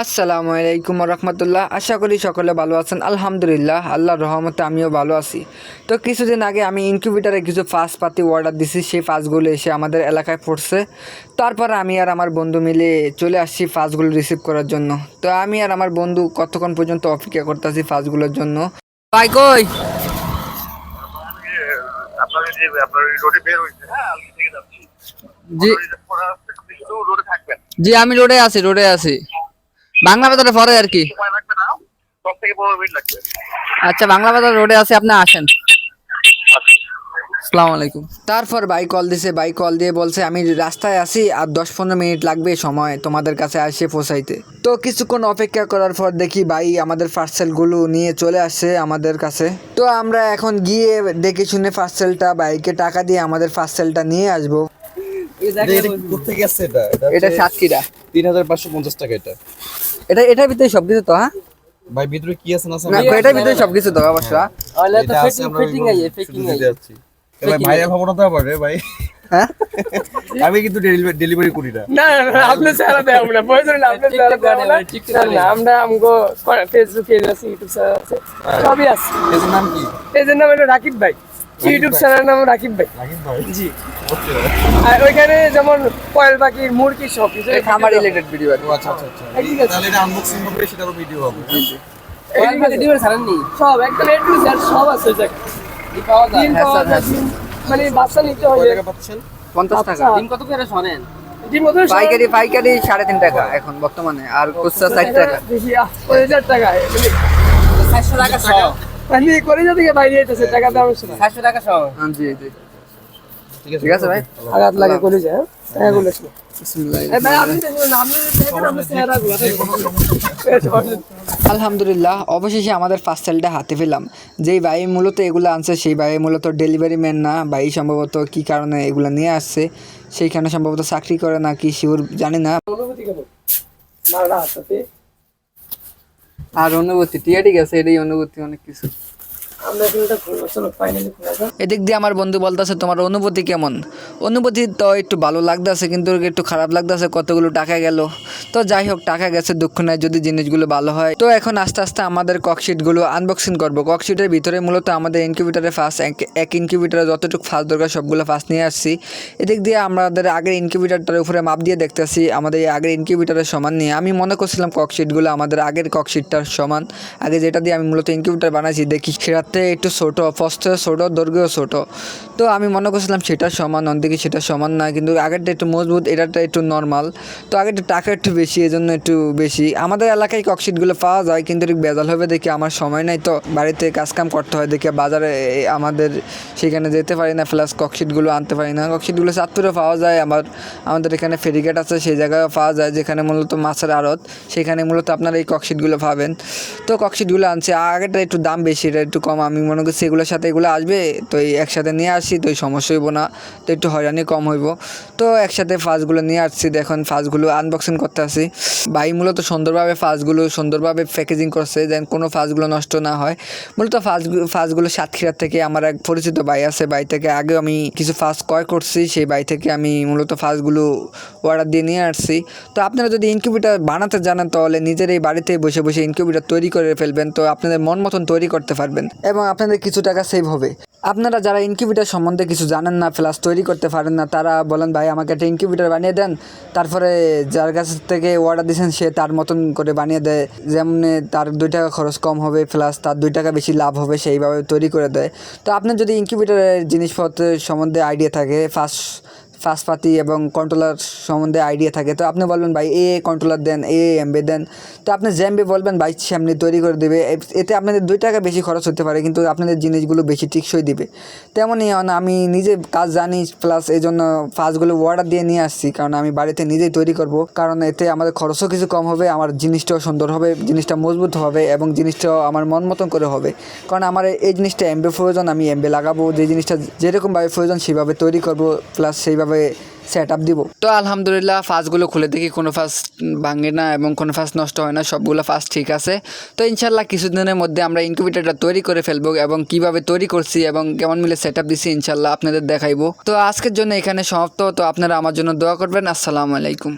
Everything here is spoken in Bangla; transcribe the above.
আসসালামু আলাইকুম রহমতুল্লাহ। আশা করি সকলে ভালো আছেন। আলহামদুলিল্লাহ আল্লাহর রহমতে আমিও ভালো আছি। তো কিছুদিন আগে আমি ইনকিউবেটারে কিছু ফাঁস পাতি অর্ডার দিছি সেই ফাঁসগুলো এসে আমাদের এলাকায় পড়ছে। তারপর আমি আর আমার বন্ধু মিলে চলে আসছি ফাঁসগুলো রিসিভ করার জন্য। তো আমি আর আমার বন্ধু কতক্ষণ পর্যন্ত অপেক্ষা করতেছি ফাঁসগুলোর জন্য? ভাই কই? জি আমি রোডে আছি রোডে আছি। বাংলা বাজারে পরে আর কি? আচ্ছা বাংলা বাজার রোডে আছে আপনি আসেন। আসসালামু আলাইকুম। তারপর ভাই কল দিছে ভাই কল দিয়ে বলছে আমি রাস্তায় আছি আর দশ পনেরো মিনিট লাগবে সময় তোমাদের কাছে আসে পৌঁছাইতে। তো কিছুক্ষণ অপেক্ষা করার পর দেখি ভাই আমাদের পার্সেলগুলো নিয়ে চলে আসছে আমাদের কাছে। তো আমরা এখন গিয়ে দেখে শুনে পার্সেলটা বাইকে টাকা দিয়ে আমাদের পার্সেলটা নিয়ে আসব। এটা এটা? সাতক্ষীরা। তিন হাজার পাঁচশো পঞ্চাশ টাকা এটা। এটা এটার ভিতরে সব কিছু তো হ্যাঁ? ভাই ভিতরে কি আছে না আছে না আমি- এটার ভিতরে সব কিছু তো অবশ্য। হ্যাঁ? এটা আছে, আমরা ওইগুলো শুধু দিতে যাচ্ছি। এ ভাই ভাইয়ের খবর হতে পারে ভাই। হ্যাঁ? আমি কিন্তু ডেলিভারি করি না। না না আপনি চেহারা দেখাবো না। প্রয়োজন না আপনি চেহারা দেখাবো না। না, না আমরা আমগো ফেসবুক পেজ আছে ইউটিউব চ্যানেল আছে। সবই আছে। এর নাম কি? পেজের নাম হলো রাকিব ভাই। ইউটিউব চ্যানেলের নাম রাকিব ভাই। রাকিব ভাই? জি। আর ওইখানে যেমন কয়েল পাখির মুরগি সব কিছু খামার রিলেটেড ভিডিও ও আচ্ছা আচ্ছা আচ্ছা। ঠিক আছে। তাহলে এটা আনবক্সিং হবে। সেটারও ভিডিও হবে কয়েল পাখি ডিমের ছাড়েননি? সব একদম এ টু জেড সব আছে যায়? ডিম, মানে বাচ্চা নিতে টাকা পাচ্ছেন? পঞ্চাশ টাকা। আচ্ছা। ডিম কত করে শোনেন? পাইকারি পাইকারি সাড়ে তিন টাকা এখন বর্তমানে আর খুচরা ষাট টাকা। হাজার টাকা। চারশো টাকা কলেজা থেকে বাইরে যেতেছে টাকা দাম শুনে চারশো টাকা সহ। হ্যাঁ, জি জি। ঠিক আছে। ভাই? আঘাত লাগে হ্যাঁ? টাকাগুলো শুনে বিসমিল্লাহ। এই ভাই আপনি দেখুন আপনি দেখেন। আপনার চেহারাগুলো আলহামদুলিল্লাহ অবশেষে আমাদের পার্সেলটা হাতে পেলাম। যেই ভাই মূলত এগুলো আনছে সেই ভাই মূলত ডেলিভারি ম্যান না। ভাই সম্ভবত কি কারণে এগুলো নিয়ে আসছে সেইখানে সম্ভবত চাকরি করে না কি শিওর জানি না। অনুভূতি কেমন? আর অনুভূতি ঠিক ঠিক আছে? এটাই অনুভূতি অনেক কিছু। এদিক দিয়ে আমার বন্ধু বলতেছে, তোমার অনুভূতি কেমন? অনুভূতি তো একটু ভালো লাগতেছে, কিন্তু একটু খারাপ লাগতেছে, কতগুলো টাকা গেল? তো যাই হোক, টাকা গেছে, দুঃখ নাই, যদি জিনিসগুলো ভালো হয়। তো এখন আস্তে আস্তে আমাদের ককশিটগুলো আনবক্সিং করব। ককশিটের ভিতরে মূলত আমাদের ইনকিউবেটারে ফার্স্ট এক ইনকিউবেটারে যতটুকু ফার্স্ট দরকার, সবগুলো ফার্স্ট নিয়ে আসছি। এদিক দিয়ে আমাদের আগের ইনকিউবেটারটার উপরে মাপ দিয়ে দেখতেছি, আমাদের আগের ইনকিউবেটারের সমান নিয়ে। আমি মনে করছিলাম ককশিটগুলো আমাদের আগের ককশিটটার সমান। আগে যেটা দিয়ে আমি মূলত ইনকিউবেটার বানাইছি, দেখি সেটাতে একটু ছোট ফস্টে ছোট, দৈর্ঘ্য ছোট। তো আমি মনে করছিলাম সেটা সমান, অন্যদিকে সেটা সমান না কিন্তু আগেরটা একটু মজবুত এটাটা একটু নর্মাল তো আগেরটা টাকা একটু বেশি, এজন্য জন্য একটু বেশি। আমাদের এলাকায় ককশিটগুলো পাওয়া যায়, কিন্তু বেজাল হবে দেখি আমার সময় নাই। তো বাড়িতে কাজকাম করতে হয় দেখি বাজারে আমাদের সেখানে যেতে পারি না প্লাস ককশিটগুলো আনতে পারি না। ককশিটগুলো চাঁদপুরে পাওয়া যায়, আমার, আমাদের এখানে ফেরিঘাট আছে, সেই জায়গায় পাওয়া যায়, যেখানে মূলত মাছের আড়ত। সেখানে মূলত আপনারা এই ককশিটগুলো পাবেন। তো ককশিটগুলো আনছে আগেটা একটু দাম বেশি, এটা একটু কম, আমি মনে করছি এগুলোর সাথে এগুলো আসবে, তো এই একসাথে নিয়ে আসি, তো এই সমস্যা হইব না, তো একটু হয়রানি কম হইব। তো একসাথে ফার্স্টগুলো নিয়ে আসছি, দেখুন ফার্স্টগুলো আনবক্সিং করতে আসি। ভাই মূলত সুন্দরভাবে ফার্স্টগুলো সুন্দরভাবে প্যাকেজিং করছে, যেন কোনো ফার্স্টগুলো নষ্ট না হয়। মূলত ফার্স্ট ফার্স্টগুলো সাতক্ষীরা থেকে আমার এক পরিচিত ভাই আছে ভাই থেকে আগেও আমি কিছু ফার্স্ট ক্রয় করছি, সেই ভাই থেকে আমি মূলত ফার্স্টগুলো অর্ডার দিয়ে নিয়ে আসছি। তো আপনারা যদি ইনকিউবেটার বানাতে জানেন, তাহলে নিজের এই বাড়িতে বসে বসে ইনকিউবেটার তৈরি করে ফেলবেন, তো আপনাদের মন মতন তৈরি করতে পারবেন এবং আপনাদের কিছু টাকা সেভ হবে। আপনারা যারা ইনকিউবেটার সম্বন্ধে কিছু জানেন না প্লাস তৈরি করতে পারেন না, তারা বলেন, ভাই, আমাকে একটা ইনকিউবেটার বানিয়ে দেন। তারপরে যার কাছ থেকে অর্ডার দিয়েছেন সে তার মতন করে বানিয়ে দেয়। যেমন তার দুই টাকা খরচ কম হবে প্লাস তার দুই টাকা বেশি লাভ হবে, সেইভাবে তৈরি করে দেয়। তো আপনার যদি ইনকিউবেটারের জিনিসপত্রের সম্বন্ধে আইডিয়া থাকে। ফার্স্ট ফাঁসপাতি এবং কন্ট্রোলার সম্বন্ধে আইডিয়া থাকে। তো আপনি বলবেন, ভাই, এ কন্ট্রোলার দেন, এ এমবে দেন। তো আপনি জ্যাম্বে বলবেন, ভাই, সামনে তৈরি করে দেবে। এতে আপনাদের দুই টাকা বেশি খরচ হতে পারে, কিন্তু আপনাদের জিনিসগুলো বেশি টিকসই দিবে। তেমনই আমি নিজে কাজ জানি প্লাস এই জন্য ফাঁসগুলো অর্ডার দিয়ে নিয়ে আসছি, কারণ আমি বাড়িতে নিজেই তৈরি করব। কারণ এতে আমাদের খরচও কিছু কম হবে, আমার জিনিসটাও সুন্দর হবে, জিনিসটা মজবুত হবে এবং জিনিসটাও আমার মন মতন করে হবে। কারণ আমার এই জিনিসটা এমবে প্রয়োজন, আমি এমবে লাগাবো, যে জিনিসটা যেরকমভাবে প্রয়োজন সেভাবে তৈরি করব প্লাস সেইভাবে সেট আপ দিব? তো আলহামদুলিল্লাহ ফার্স্টগুলো খুলে দেখি, কোনো ফার্স্ট ভাঙে না এবং কোনো ফার্স্ট নষ্ট হয় না, সবগুলো ফার্স্ট ঠিক আছে। তো ইনশাল্লাহ কিছুদিনের মধ্যে আমরা ইনকিউবেটারটা তৈরি করে ফেলব এবং কীভাবে তৈরি করছি এবং কেমন মিলে সেট আপ দিছি ইনশাল্লাহ আপনাদের দেখাইবো। তো আজকের জন্য এখানে সমাপ্ত, তো আপনারা আমার জন্য দোয়া করবেন। আসসালামু আলাইকুম।